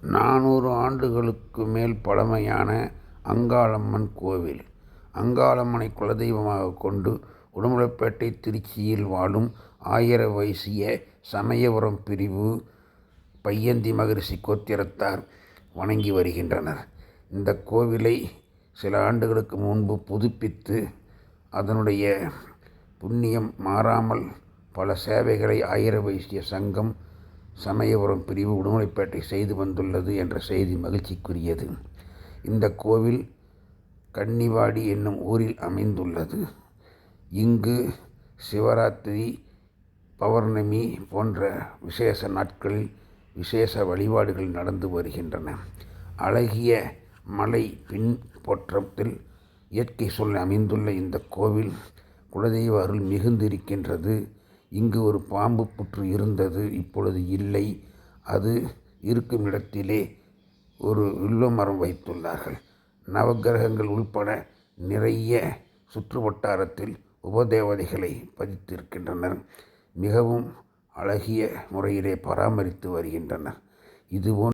நானூறு ஆண்டுகளுக்கு மேல் பழமையான அங்காளம்மன் கோவில். அங்காளம்மனை குலதெய்வமாகக் கொண்டு உடுமலைப்பேட்டை திருச்சியில் வாழும் ஆயிர வைசிய சமயபுரம் பிரிவு பையந்தி மகரிஷி கோத்திரத்தார் வணங்கி வருகின்றனர். இந்த கோவிலை சில ஆண்டுகளுக்கு முன்பு புதுப்பித்து அதனுடைய புண்ணியம் மாறாமல் பல சேவைகளை ஆயிர வைசிய சங்கம் சமயபுரம் பிரிவு உடுமலைப்பேட்டை செய்து வந்துள்ளது என்ற செய்தி மகிழ்ச்சிக்குரியது. இந்த கோவில் கன்னிவாடி என்னும் ஊரில் அமைந்துள்ளது. இங்கு சிவராத்திரி பௌர்ணமி போன்ற விசேஷ நாட்களில் விசேஷ வழிபாடுகள் நடந்து வருகின்றன. அழகிய மலை பின்போற்றத்தில் இயற்கை சூழல் அமைந்துள்ள இந்த கோவில் குலதெய்வ அருள் மிகுந்திருக்கின்றது. இங்கு ஒரு பாம்பு புற்று இருந்தது இப்பொழுது இல்லை. அது இருக்கும் இடத்திலே ஒரு வில்லமரம் வைத்துள்ளார்கள். நவக்கிரகங்கள் உள்பட நிறைய சுற்று வட்டாரத்தில் உபதேவதைகளை பதித்திருக்கின்றனர். மிகவும் அழகிய முறையிலே பராமரித்து வருகின்றனர். இதுபோன்ற